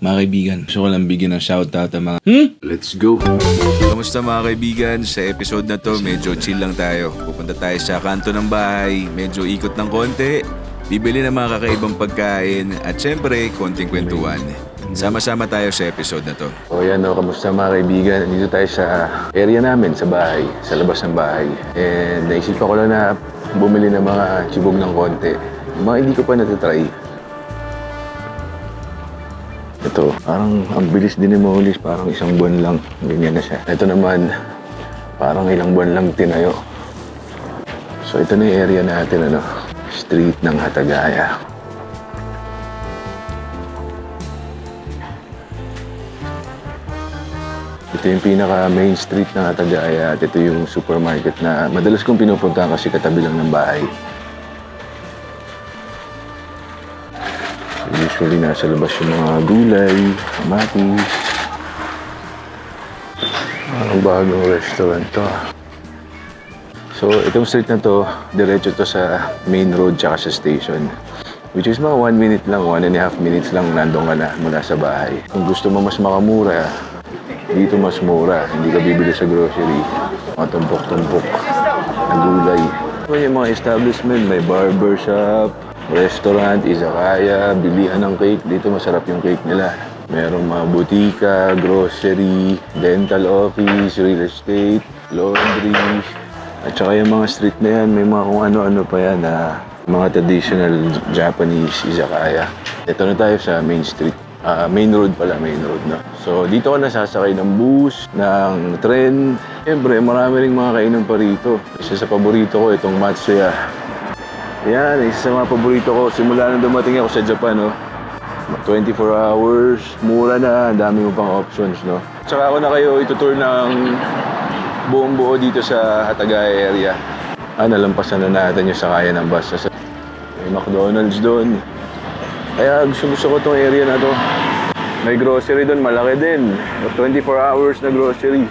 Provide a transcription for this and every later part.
Mga kaibigan, gusto ko lang bigyan ng shoutout ang mga... Hmm? Let's go. Kamusta mga kaibigan? Sa episode na to, medyo chill lang tayo. Pupunta tayo sa kanto ng bahay, medyo ikot ng konti, bibili ng mga kakaibang pagkain, at syempre, konting kwentuhan. Sama-sama tayo sa episode na to. O yan o, kamusta mga kaibigan? Nandito tayo sa area namin, sa bahay, sa labas ng bahay. And naisipan ko lang na bumili ng mga chibog ng konti. Mga hindi ko pa natatry. Ito, parang ang bilis din ni Molis, parang isang buwan lang. Ganyan na siya. Ito naman, parang ilang buwan lang tinayo. So ito na yung area natin, ano, street ng Hatagaya. Ito yung pinaka main street ng Atagaya at ito yung supermarket na madalas kong pinupuntahan kasi katabi lang ng bahay. So usually nasa labas yung mga gulay, kamatis. Ang bagong restaurant to. So itong street na to, diretso to sa main road tsaka sa station. Which is mga one minute lang, one and a half minutes lang nandun ka na mula sa bahay. Kung gusto mo mas makamura, dito mas mura. Hindi ka bibili sa grocery. Mga tumpok-tumpok na gulay. So, yung mga establishment, may barber shop, restaurant, izakaya, bilihan ng cake. Dito masarap yung cake nila. Merong mga butika, grocery, dental office, real estate, laundry. At saka yung mga street na yan, may mga kung ano-ano pa yan na mga traditional Japanese izakaya. Ito na tayo sa main street. Ah, main road pala, main road na. So, dito ka nasasakay ng bus, ng tren. Siyempre, marami ring mga kainan pa rito. Isa sa paborito ko, itong Matsuya. Yan, isa sa mga paborito ko. Simula nang dumating ako sa Japan, no? 24 hours, mura na, ang dami mo pang options, no? Tsaka ako na kayo itutour ng buong buo dito sa Hatagaya area. Ah, nalampasan na natin yung sakayan ng bus. Sa- May McDonald's doon. Kaya gusto gusto ko tong area na to. May grocery doon, malaki din. 24 hours na grocery.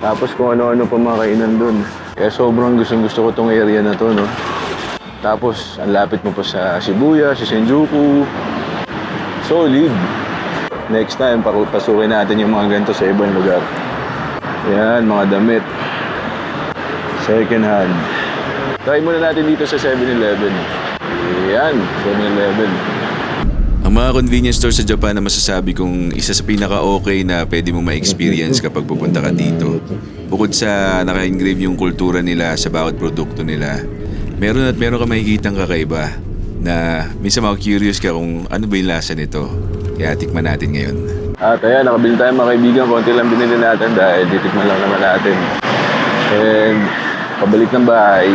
Tapos kung ano-ano pa mga kainan doon. Kaya sobrang gusto gusto ko tong area na to, no? Tapos, ang lapit mo pa sa Shibuya, sa Shinjuku. Solid. Next time, pasukin natin yung mga ganito sa ibang lugar. Yan, mga damit. Second hand. Try muna natin dito sa 7-Eleven. Yan, 7-Eleven. Ang mga convenience store sa Japan na masasabi kong isa sa pinaka-okay na pwede mo ma-experience kapag pupunta ka dito. Bukod sa naka-engrave yung kultura nila sa bawat produkto nila, meron at meron ka makikitang kakaiba na minsan maka-curious ka kung ano ba yung lasa nito. Kaya tikman natin ngayon. At ayan, nakabili tayo mga kaibigan. Konti lang binili natin dahil titikman lang naman natin. And pabalik ng bahay,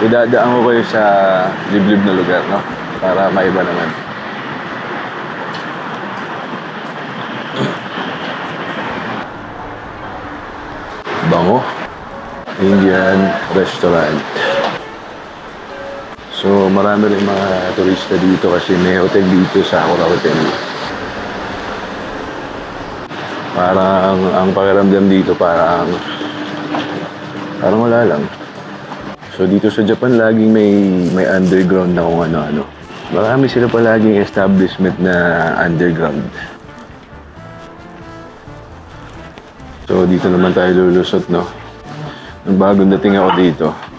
idadaan ko kayo sa liblib na lugar, no? Para maiba naman. Bango. Indian restaurant. So, marami rin mga turista dito kasi may hotel dito sa Akura Hotel. Parang ang pakiramdam dito parang parang wala lang. So dito sa Japan laging may may underground na kung ano-ano. Marami sila palaging establishment na underground. So dito naman tayo lulusot, no? Nung bagong dating ako dito, it-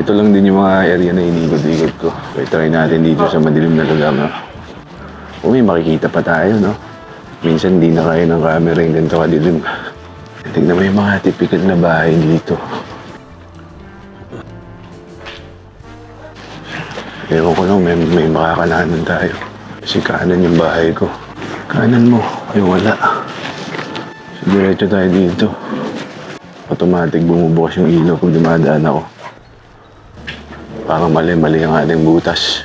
ito lang din yung mga area na inikot-ikot ko. Kaya try natin dito sa madilim na lugar, no? Kung may makikita pa tayo, no? Minsan di na kaya ng camera yung ganito kadilim. Tignan mo yung mga typical na bahay dito. Ewan ko lang, may, may makakalanan tayo. Kasi kanan yung bahay ko. Kanan mo, ay wala. So, diretso tayo dito. Automatic bumubukas yung ilaw pag dumadaan ako. Parang mali-mali ang ating butas.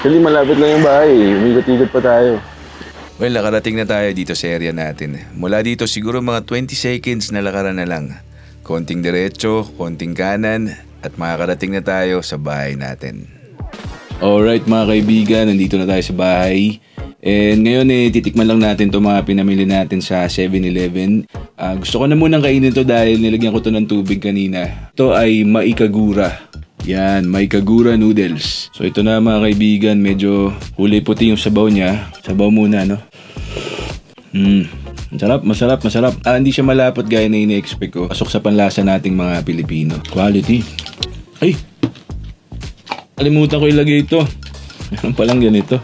Actually, malapit lang yung bahay. Umigot-igot pa tayo. Well, nakarating na tayo dito sa area natin. Mula dito siguro mga 20 seconds na lakaran na lang. Konting diretso, konting kanan, at makakarating na tayo sa bahay natin. Alright mga kaibigan, nandito na tayo sa bahay. And ngayon eh, titikman lang natin to mga pinamili natin sa 7-Eleven. Ah, gusto ko na munang kainin to dahil nilagyan ko to ng tubig kanina. Ito ay maikagura Yan, may kagura noodles. So ito na mga kaibigan, medyo kulay puti yung sabaw niya. Sabaw muna, no? Hmm. Masarap, masarap, masarap. Ah, hindi siya malapot gaya na ini-expect ko. Pasok sa panlasa nating mga Pilipino. Quality. Ay! Kalimutan ko ilagay ito. Meron palang ganito.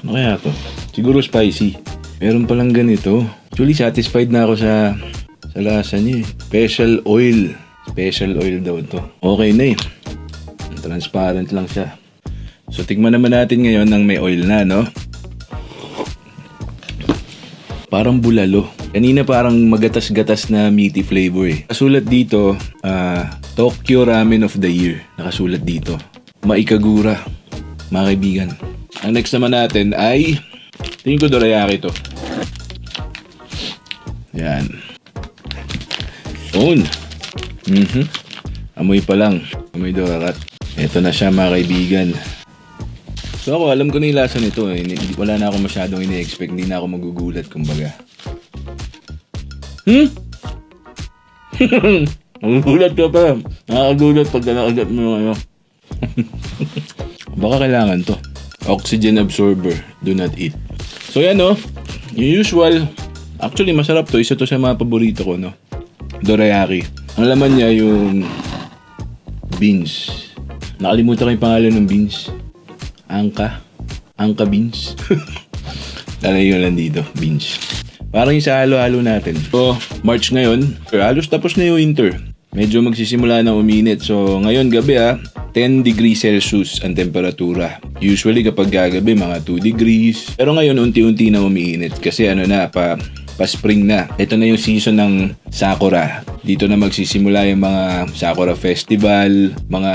Ano kaya to? Siguro spicy. Meron palang ganito. Actually, satisfied na ako sa sa lasa niya eh. Special oil. Special oil daw to. Okay na eh. Transparent lang siya. So, tigman naman natin ngayon ng may oil na, no? Parang bulalo. Kanina parang magatas-gatas na meaty flavor eh. Nakasulat dito, ah, Tokyo Ramen of the Year. Nakasulat dito. Maikagura. Mga kaibigan. Ang next naman natin ay, tingin ko dorayaki to. Yan. On. Mhm. Amoy pa lang. Amoy dorarat. Ito na siya mga kaibigan. So ako, alam ko na yung lasa nito eh. Wala na ako masyadong ini-expect. Hindi na ako magugulat, kumbaga. Hmm? Magugulat ka pa. Nakakagulat pag nakagat mo yung ano. Baka kailangan to. Oxygen absorber. Do not eat. So yan no. Yung usual. Actually, masarap to. Isa to sa mga paborito ko, no? Dorayaki. Ang laman niya yung beans. Nakalimutan ko yung pangalan ng beans. Angka. Angka beans. Lalagay ko lang dito. Beans. Parang yung sa halo-halo natin. So, March ngayon. Halos tapos na yung winter. Medyo magsisimula na uminit. So, ngayon gabi ah, 10 degrees Celsius ang temperatura. Usually kapag gagabi, mga 2 degrees. Pero ngayon, unti-unti na umiinit. Kasi ano na, pa, pa-spring na. Ito na yung season ng Sakura. Dito na magsisimula yung mga Sakura Festival, mga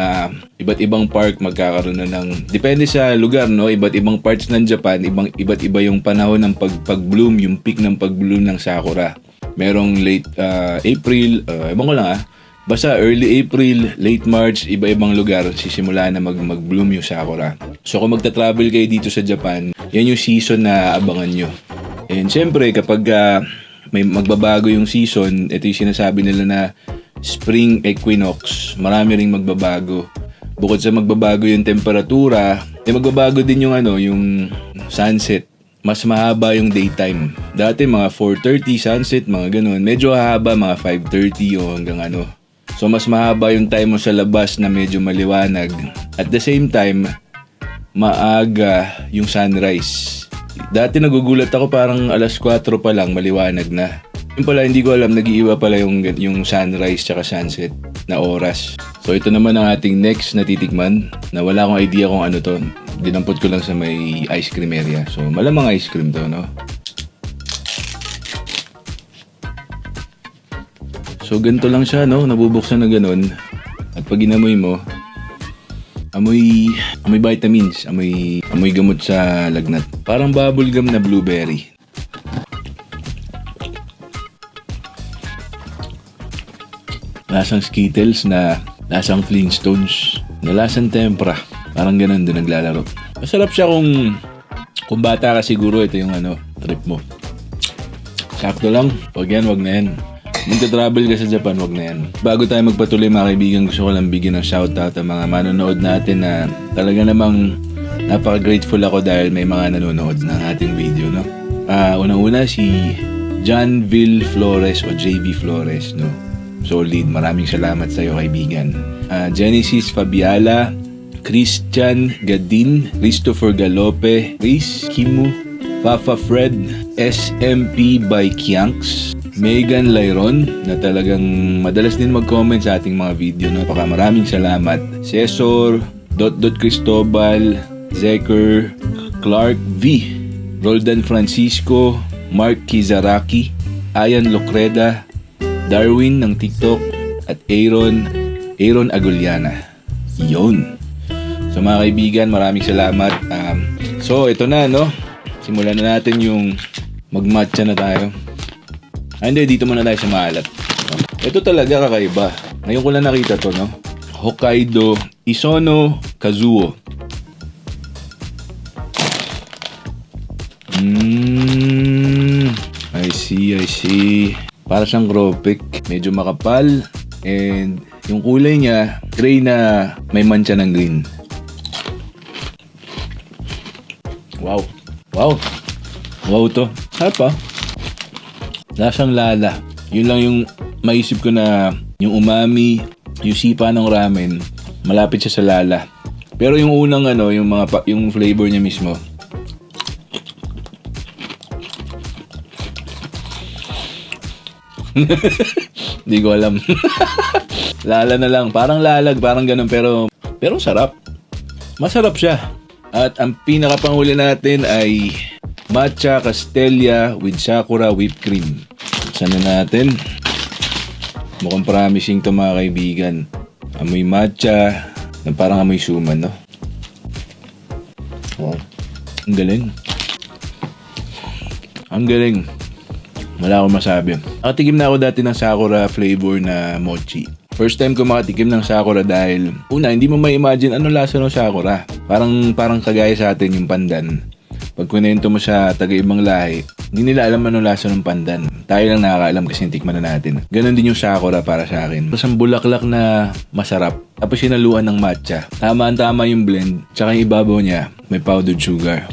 iba't ibang park magkakaroon na ng depende sa lugar no? Iba't ibang parts ng Japan ibang iba't iba yung panahon ng pag pag-bloom yung peak ng pag-bloom ng sakura. Merong late uh, April uh, ewan ko lang ah. Basta early April late March iba-ibang lugar sisimula na mag mag-bloom yung sakura. So kung magta-travel kayo dito sa Japan yan yung season na abangan nyo and syempre kapag ah, may magbabago yung season ito yung sinasabi nila na spring equinox marami ring magbabago bukod sa magbabago yung temperatura, eh magbabago din yung ano, yung sunset. Mas mahaba yung daytime. Dati mga 4.30 sunset, mga ganun. Medyo hahaba, mga 5.30 o hanggang ano. So mas mahaba yung time mo sa labas na medyo maliwanag. At the same time, maaga yung sunrise. Dati nagugulat ako parang alas 4 pa lang maliwanag na. Yung pala hindi ko alam nag-iiba pala yung, yung sunrise tsaka sunset na oras. So ito naman ang ating next na titikman na wala akong idea kung ano to. Dinampot ko lang sa may ice cream area. So malamang ice cream to, no? So ganito lang siya, no? Nabubuksan na ganun. At pag inamoy mo, amoy, amoy vitamins, amoy, amoy gamot sa lagnat. Parang bubblegum na blueberry. lasang Skittles na lasang Flintstones na lasang Tempra. Parang ganun din naglalaro. Masarap siya kung kung bata ka siguro ito yung ano, trip mo. Sakto lang. Wag yan, wag na yan. Magta-travel ka sa Japan, wag na yan. Bago tayo magpatuloy mga kaibigan, gusto ko lang bigyan ng shoutout ang mga manonood natin na talaga namang napaka-grateful ako dahil may mga nanonood ng ating video, no? Ah, unang-una si John Flores o JV Flores, no? Solid. Maraming salamat sa iyo, kaibigan. Ah, Genesis Fabiala, Christian Gadin, Christopher Galope, Chris Kimu, Fafa Fred, SMP by Kianks, Megan Lyron na talagang madalas din mag-comment sa ating mga video. No? Paka maraming salamat. Cesar, Dot Dot Cristobal, Zeker, Clark V, Roldan Francisco, Mark Kizaraki, Ayan Locreda, Darwin ng TikTok at Aaron Aaron Aguliana. Yon. So mga kaibigan, maraming salamat. Um, so ito na no. Simulan na natin yung magmatcha na tayo. Ah, hindi, dito muna tayo sa maalat. Ito talaga kakaiba. Ngayon ko lang nakita to, no? Hokkaido Isono Kazuo. Mm, I see, I see. Para siyang gropik. Medyo makapal. And Yung kulay niya, gray na may mancha ng green. Wow. Wow. Wow to. Sarap ah. Lasang lala. Yun lang yung maisip ko na yung umami, yung sipa ng ramen, malapit siya sa lala. Pero yung unang ano, yung mga yung flavor niya mismo. Hindi ko alam. lala na lang, parang lalag, parang ganun pero pero sarap. Masarap siya. At ang pinakapanghuli natin ay matcha castelia with sakura whipped cream. Sana natin. Mukhang promising to mga kaibigan. Amoy matcha na parang amoy suman, no? Wow. Ang galing. Ang galing. Wala akong masabi. Nakatikim na ako dati ng sakura flavor na mochi. First time ko makatikim ng sakura dahil una, hindi mo may imagine ano lasa ng sakura. Parang parang kagaya sa atin yung pandan. Pag kunento mo sa taga-ibang lahi, hindi nila alam ano lasa ng pandan. Tayo lang nakakaalam kasi tikman na natin. Ganon din yung sakura para sa akin. Tapos ang bulaklak na masarap. Tapos sinaluan ng matcha. Tama ang tama yung blend. Tsaka yung ibabaw niya, may powdered sugar.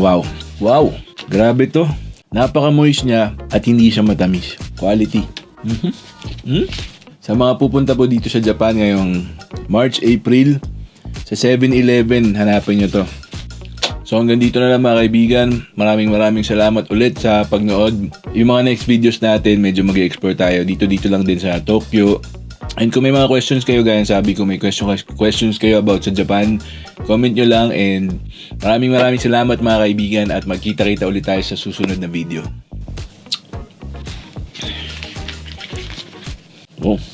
Wow. Wow. Grabe to. Napaka-moist niya at hindi siya matamis. Quality. Mhm. Hmm? Sa mga pupunta po dito sa Japan ngayong March, April, sa 7-Eleven, hanapin nyo to. So hanggang dito na lang mga kaibigan. Maraming maraming salamat ulit sa pagnood. Yung mga next videos natin, medyo mag explore tayo. Dito-dito lang din sa Tokyo. And kung may mga questions kayo, gaya sabi ko, may question, questions kayo about sa Japan, comment nyo lang. And maraming maraming salamat mga kaibigan at magkita-kita ulit tayo sa susunod na video. Oh.